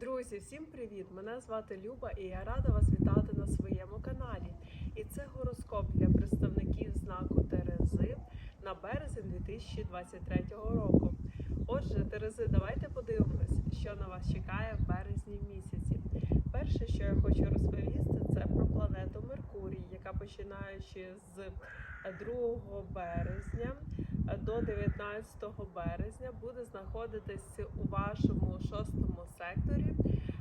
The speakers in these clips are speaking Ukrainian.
Друзі, всім привіт! Мене звати Люба і я рада вас вітати на своєму каналі. І це гороскоп для представників знаку Терези на березень 2023 року. Отже, Терези, давайте подивимось, що на вас чекає в березні місяці. Перше, що я хочу розповісти, це про планету Меркурій, яка починаючи з 2 березня до 19 березня буде знаходитись у вашому шостому секторі.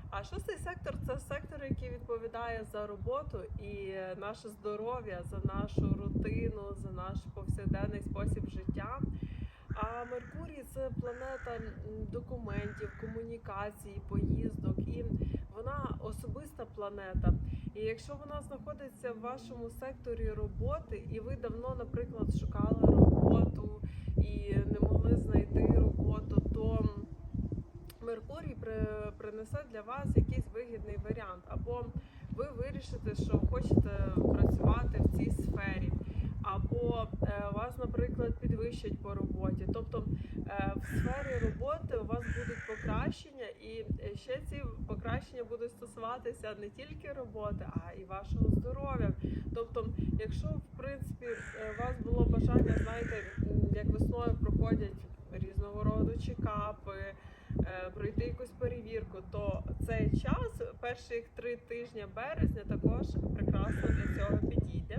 А шостий сектор це сектор, який відповідає за роботу і наше здоров'я, за нашу рутину, за наш повсякденний спосіб життя. А Меркурій це планета документів, комунікацій, поїздок, і вона особиста планета. І якщо вона знаходиться в вашому секторі роботи, і ви давно, наприклад, шукали роботу і не могли знайти роботу, то Меркурій принесе для вас якийсь вигідний варіант, або ви вирішите, що хочете працювати в цій сфері, або е, вас, наприклад, підвищать по роботі. Тобто е, в сфері роботи у вас будуть покращення, і е, ще ці покращення будуть стосуватися не тільки роботи, а й вашого здоров'я. Тобто, якщо в принципі у вас було бажання, знаєте, як весною проходять різного роду чекапи, пройти якусь перевірку, то цей час, перших три тижні березня, також прекрасно для цього підійде.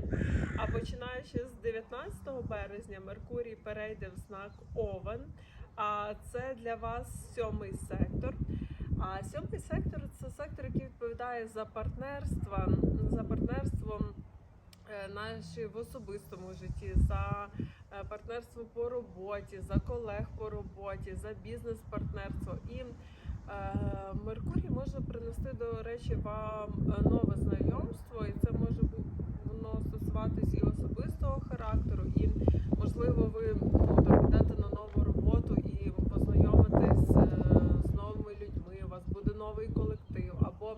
А починаючи з 19 березня, Меркурій перейде в знак Овен. А це для вас сьомий сектор. А сьомий сектор це сектор, який відповідає за партнерство, за партнерством е, наші в особистому житті, за е, партнерство по роботі, за колег по роботі, за бізнес-партнерство. І Меркурій може принести, до речі, вам е, нове знайомство, і це може воно стосуватись і особистого характеру, і можливо, ви ну, там на нову роботу і познайомитесь е, з новими людьми. У вас буде новий колектив, або,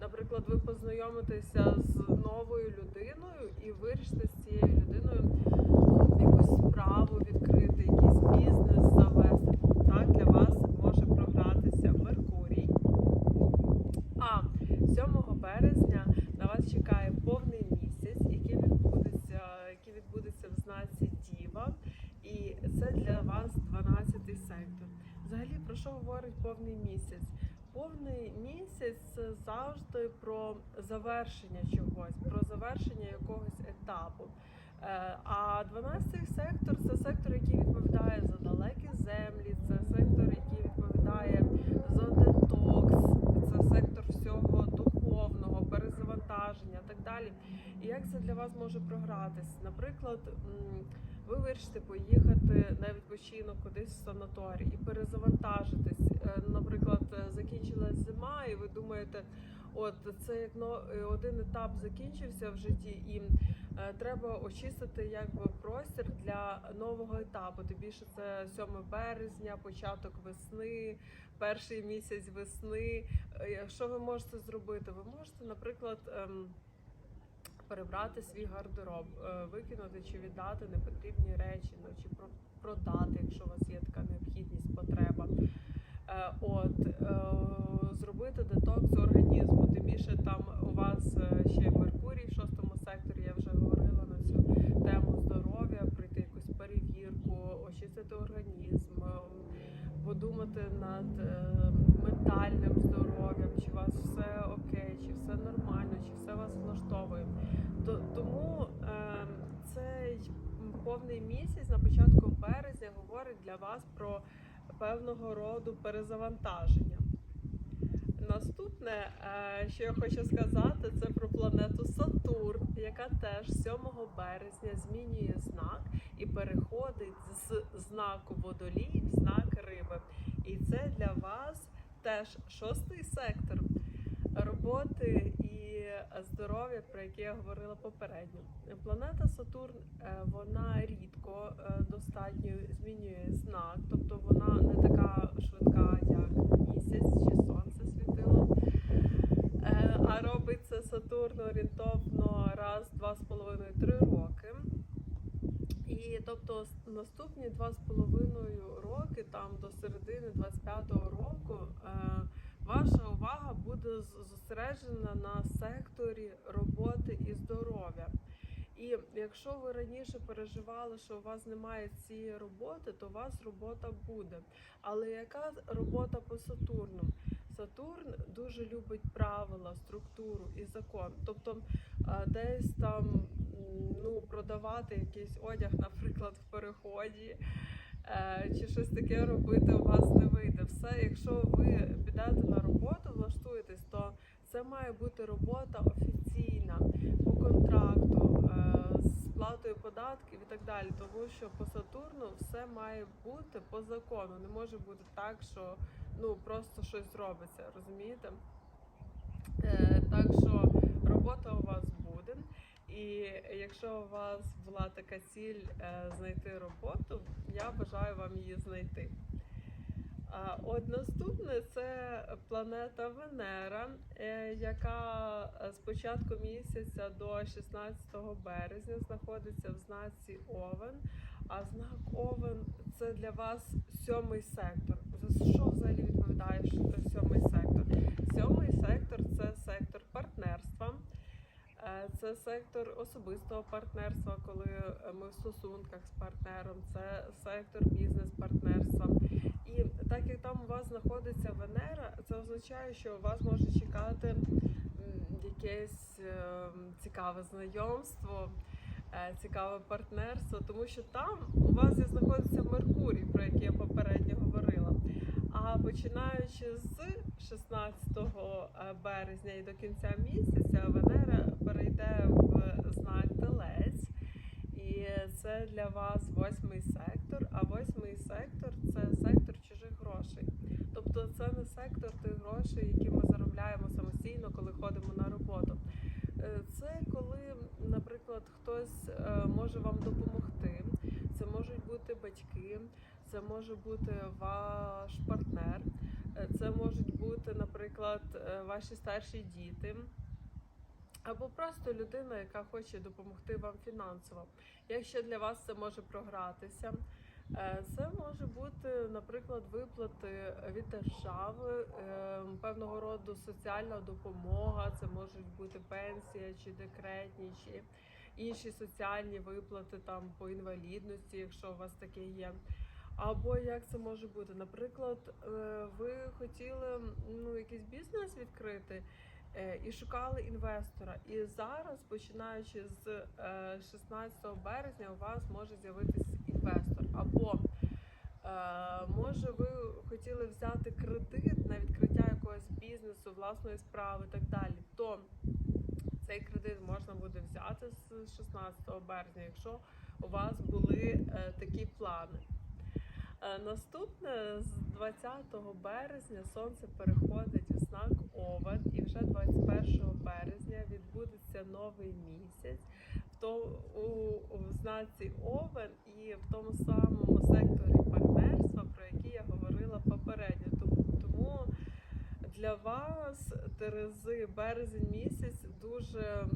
наприклад, ви познайомитеся з новою людиною і вирішите з цією людиною ну, якусь справу відкрити, якийсь бізнес завести. Так для вас може програтися Меркурій. А 7 березня на вас чекає повний місяць, який відбудеться, який відбудеться в знаці Діва, і це для вас 12-й сектор. Взагалі, про що говорить повний місяць? Повний місяць це завжди про завершення чогось, про завершення якогось етапу. Е, А 12-й сектор це сектор, який відповідає за далекі землі, це сектор, який відповідає за детокс, це сектор всього духовного, перезавантаження так далі. І як це для вас може програтись? Наприклад, ви вирішите поїхати на відпочинок кудись в санаторій і перезавантажитись. Е, Наприклад, е, закінчилась зима, і ви думаєте, от це як е, один етап закінчився в житті, і треба очистити якби простір для нового етапу. Тим більше це 7 березня, початок весни, перший місяць весни. Що ви можете зробити? Ви можете, наприклад. ем, Перебрати свій гардероб, е, викинути чи віддати непотрібні речі, ну чи про- продати, якщо у вас є така необхідність, потреба. Е, От е, зробити детокс організму. Тим більше там у вас вас про певного роду перезавантаження. Наступне, е, що я хочу сказати, це про планету Сатурн, яка теж 7 березня змінює знак і переходить з знаку водолій в знак риби. І це для вас теж шостий сектор роботи здоров'я, про яке я говорила попередньо. Планета Сатурн е, вона рідко е, достатньо змінює знак, тобто вона не така швидка, як місяць чи сонце світило. Е, А робить це Сатурн орієнтовно раз, два з половиною, три роки. І тобто наступні два з половиною роки, там до середини 25-го року, ваша увага з- зосереджена на секторі роботи і здоров'я. І якщо ви раніше переживали, що у вас немає цієї роботи, то у вас робота буде. Але яка робота по Сатурну? Сатурн дуже любить правила, структуру і закон. Тобто десь там ну, продавати якийсь одяг, наприклад, в переході. Е, Чи щось таке робити у вас не вийде. Все, якщо ви підете на роботу, влаштуєтесь, то це має бути робота офіційна по контракту, е, з сплатою податків і так далі. Тому що по Сатурну все має бути по закону. Не може бути так, що ну просто щось робиться, розумієте? Е, так що робота у вас буде. І якщо у вас була така ціль е, знайти роботу, я бажаю вам її знайти. А от наступне це планета Венера, е, яка е, з початку місяця до 16 березня знаходиться в знаці Овен. А знак Овен це для вас сьомий сектор. За що взагалі відповідає ш- сьомий сектор? Сьомий сектор це сектор партнерства. Е, Це сектор особистого партнерства, коли е, ми в стосунках з партнером, це сектор бізнес-партнерства. І так як там у вас знаходиться Венера, це означає, що вас може чекати якесь е, цікаве знайомство, цікаве партнерство, тому що там у вас знаходиться Меркурій, про який я попередньо говорила. А починаючи з 16 березня і до кінця місяця Венера перейде в знак Телець. І це для вас восьмий сектор. А восьмий сектор це сектор чужих грошей. Тобто це не сектор тих грошей, які ми заробляємо самостійно, коли ходимо на роботу. Е, Це коли, наприклад, хтось е, може вам допомогти. Це можуть бути батьки, це може бути ваш партнер, е, це можуть бути, наприклад, ваші старші діти. Або просто людина, яка хоче допомогти вам фінансово. Якщо для вас це може програтися, е, це може бути, наприклад, виплати від держави, е, певного роду соціальна допомога, це можуть бути пенсія чи декретні, чи інші соціальні виплати там по інвалідності, якщо у вас таке є. Або як це може бути? Наприклад, е, ви хотіли ну, якийсь бізнес відкрити і шукали інвестора. І зараз, починаючи з е, 16 березня, у вас може з'явитись інвестор. Або е, може ви хотіли взяти кредит на відкриття якогось бізнесу, власної справи і так далі. То цей кредит можна буде взяти з 16 березня, якщо у вас були е, такі плани. Е, Наступне з 20 березня сонце переходить Овен, і вже 21 березня відбудеться новий місяць в то, у, у знаці Овен і в тому самому секторі партнерства, про який я говорила попередньо. Тому, тому для вас, Терези, березень місяць дуже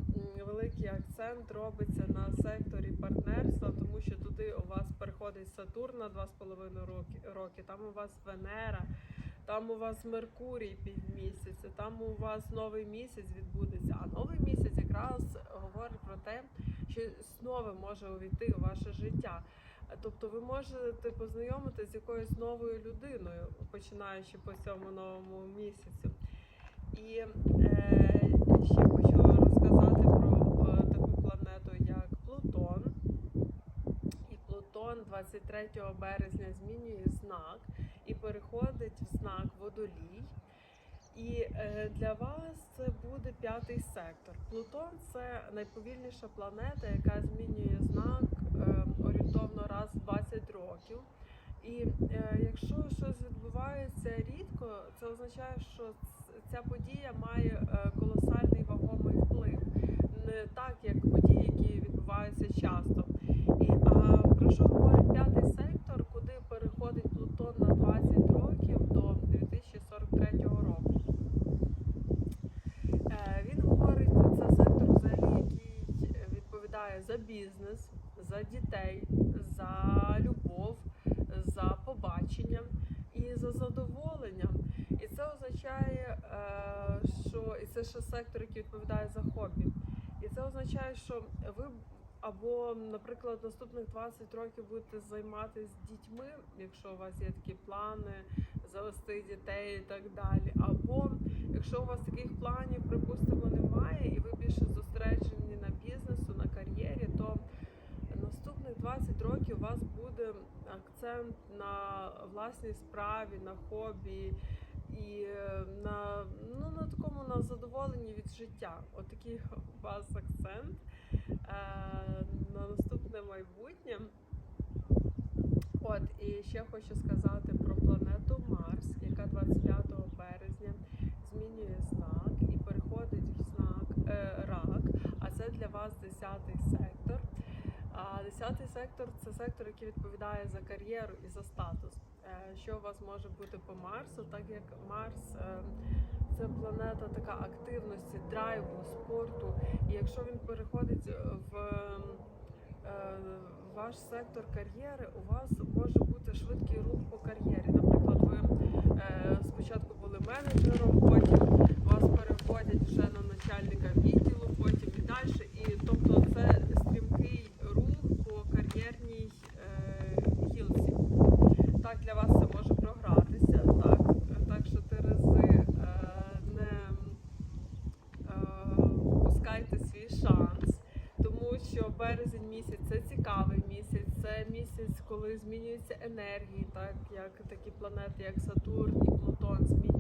великий акцент робиться на секторі партнерства, тому що туди у вас переходить Сатурн на 2,5 роки, роки, там у вас Венера, там у вас Меркурій півмісяця, там у вас новий місяць відбудеться. А новий місяць якраз говорить про те, що знову може увійти у ваше життя. Тобто ви можете познайомитися з якоюсь новою людиною, починаючи по цьому новому місяцю. І е, ще хочу розказати про е, таку планету, як Плутон. І Плутон 23 березня змінює знак і переходить в знак Водолій. І е, для вас це буде п'ятий сектор. Плутон це найповільніша планета, яка змінює знак е, орієнтовно раз в 20 років. І е, якщо щось відбувається рідко, це означає, що ця подія має колосальний вагомий вплив, не так як події, які відбуваються часто. І а про що говорить п'ятий сектор, куди переходить Плутон на 20 років до 2043 року? Е, Він говорить, це сектор, взагалі, який відповідає за бізнес, за дітей, за любов, за побачення і за задоволення. І це означає, е, що це ще сектор, який відповідає за хобі. І це означає, що ви або, наприклад, наступних 20 років будете займатися дітьми, якщо у вас є такі плани, завести дітей і так далі. Або якщо у вас таких планів, припустимо, немає, і ви більше зосереджені на бізнесу, на кар'єрі, то наступних 20 років у вас буде акцент на власній справі, на хобі і е, на, ну, на такому на задоволенні від життя. Отакий у вас акцент е, на наступне майбутнє. От, і ще хочу сказати про планету Марс, яка 25 березня змінює знак і переходить в знак е, рак. А це для вас 10-й сектор. 10-й сектор це сектор, який відповідає за кар'єру і за статус. Е, Що у вас може бути по Марсу, так як Марс е, це планета така активності, драйву, спорту. І якщо він переходить в е, ваш сектор кар'єри, у вас може бути швидкий рух по кар'єрі. Наприклад, ви спочатку були менеджером, потім вас переводять вже на начальника відділу, потім і далі. І тобто це стрімкий рух по кар'єрній е, гілці. Так для вас це може програтися. Так, так що Терези е, не е, упускайте свій шанс, тому що березень місяць це цікавий місяць, це місяць, коли змінюються енергії, так як такі планети, як Сатурн і Плутон змінюють